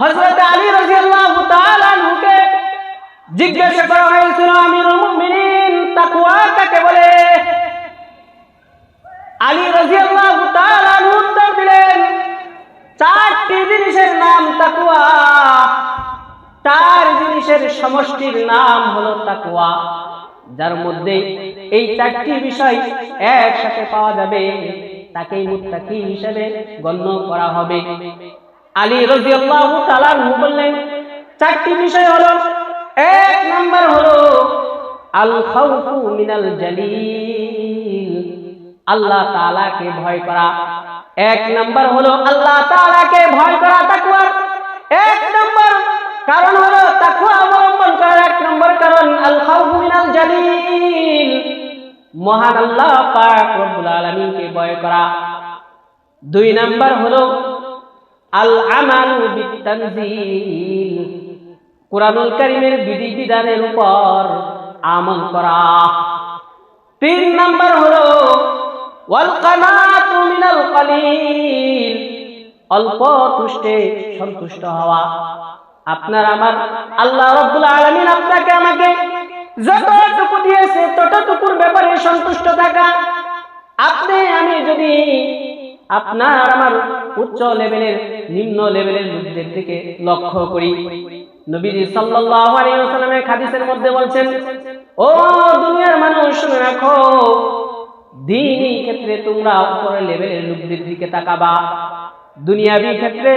হযরত আলী রাদিয়াল্লাহু তাআলা আনহুকে জিজ্ঞাসা করা হয়েছিল, আমিরুল মুমিনিন, তাকওয়া কাকে বলে? আলী রাদিয়াল্লাহু তাআলা উত্তর দিলেন, চারটি জিনিসের নাম তাকওয়া। চার জিনিসের সমষ্টির নাম হলো তাকওয়া। যার মধ্যে এই চারটি বিষয় একসাথে পাওয়া যাবে, তাকেই মুত্তাকি হিসেবে গণ্য করা হবে। আলী রাদিয়াল্লাহু তাআলা বললেন, চারটি বিষয় হলো, এক নাম্বার হলো, আল খাউফু মিনাল জালিল, আল্লাহ তাআলাকে ভয় করা। এক নাম্বার হলো, আল্লাহ তাআলাকে ভয় করা তাকওয়ার এক নাম্বার কারণ হলো, তাকওয়া অবলম্বন করার এক নম্বর কারণ, আল খাউফু মিনাল জালিল। মহান আল্লাহ পাক রব্বুল আলামিনকে ভয় করা। দুই নাম্বার হলো আল আমালু বিতানজিল কোরআনুল কারীমের বিধি বিধানের উপর আমল করা। তিন নাম্বার হলো ওয়াল কানাতু মিনাল কালিল অল্প তুষ্টে সন্তুষ্ট হওয়া। আপনার আমার আল্লাহ রব্বুল আলামিন আপনাকে আমাকে যতটুকু দিয়েছে ততটুকুর ব্যাপারে সন্তুষ্ট থাকা। আপনি আমি যদি আপনার আমার উচ্চ লেভেলের, নিম্ন লেভেলের লোকদের দিকে লক্ষ্য করি। নবীজি সাল্লাল্লাহু আলাইহি ওয়াসাল্লামের হাদিসের মধ্যে বলছেন, ও দুনিয়ার মানুষ, শুনে রাখো, দিনই ক্ষেত্রে তোমরা উপরের লেভেলের লোকদের দিকে তাকাবা। দুনিয়াবি ক্ষেত্রে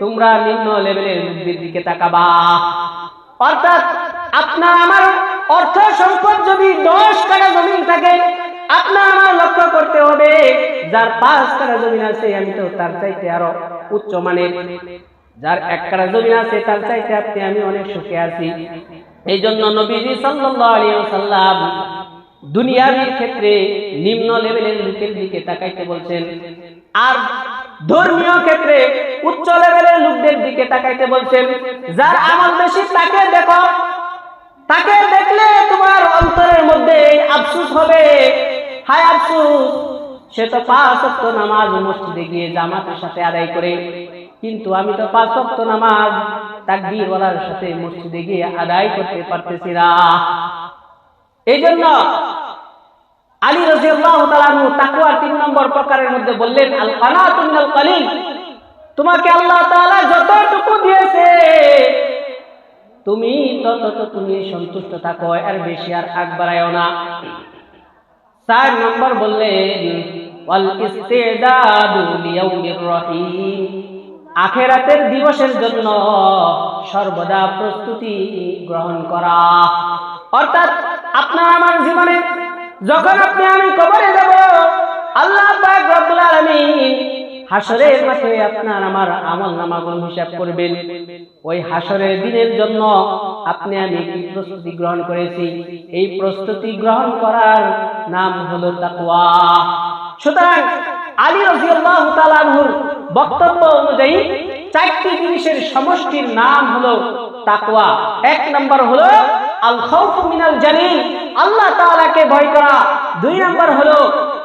তোমরা নিম্ন লেভেলের লোকদের দিকে তাকাবা। অর্থাৎ আপনার আমার অর্থ সম্পদ যদি দশ কাটা জমিন থাকে আপনার আমার লক্ষ্য করতে হবে। যার পাঁচ কাটা জমিন আছে, আমি তো তার চাইতে আরও উচ্চ মানের। যার এক কাটা জমিন আছে, তার চাইতে আপনি, আমি অনেক সুখে আছি। এই জন্য নবীজি ওয়াসাল্লাম দুনিয়ার ক্ষেত্রে নিম্ন লেভেলের লোকের দিকে তাকাইতে বলছেন। আর ধর্মীয় ক্ষেত্রে উচ্চ লেভেলের লোকদের দিকে তাকাইতে বলছেন, যার আমল বেশি, তাকে দেখো। তাকে দেখলে তোমার অন্তরের মধ্যে আফসুস হবে। হায় আফসুস, সে তো পাঁচ নামাজ মসজিদে গিয়ে জামাতের সাথে আদায় করে। কিন্তু আমি তো পাঁচ নামাজ তাকবীর ওয়ালার সাথে মসজিদে গিয়ে আদায় করতে পারতেছি না। এই জন্য আলী রাদিয়াল্লাহু তাআলা তাকওয়ার তিন নম্বর প্রকারের মধ্যে বললেন আল কানাতু মিনাল তোমাকে আল্লাহ তাআলা যতটুকু দিয়েছে, তুমি ততটুকু নিয়ে সন্তুষ্ট থাকো, এর বেশি আর আগ বাড়ায়ও না। চার নম্বর বললেন আখেরাতের দিবসের জন্য সর্বদা প্রস্তুতি গ্রহণ করা। অর্থাৎ আপনার আমার জীবনে যখন আপনি আমি কবরে যাব, আল্লাহ রব্বুল হাসরের মাঠে আপনার আমার আমল নামাগুলো হিসাব করবেন। ওই হাসরের দিনের জন্য আপনি আমি কি প্রস্তুতি গ্রহণ করেছি? এই প্রস্তুতি গ্রহণ করার নাম হলো তাকওয়া। সুতরাং আলী রাদিয়াল্লাহু তাআলা আনহুর বক্তব্য অনুযায়ী চারটি জিনিসের সমষ্টির নাম হলো তাকওয়া। এক নম্বর হলো আল খাউফ মিনাল জালিল, আল্লাহ তাআলাকে ভয় করা। দুই নম্বর হলো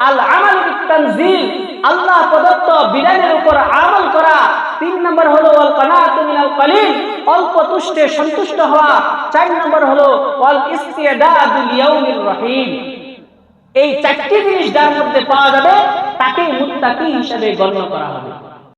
আল আমাল তানজিল আল্লাহ প্রদত্ত বিধানের উপর আমল করা। তিন নম্বর হলো অল মিনাল কলিল। অল্প তুষ্টে সন্তুষ্ট হওয়া। চার নম্বর হলো ওয়াল ইস্তিদাদু লিয়াউমির রহিম। এই চারটি জিনিস যার মধ্যে পাওয়া যাবে তাকে মুত্তাকি হিসেবে গণ্য করা হবে।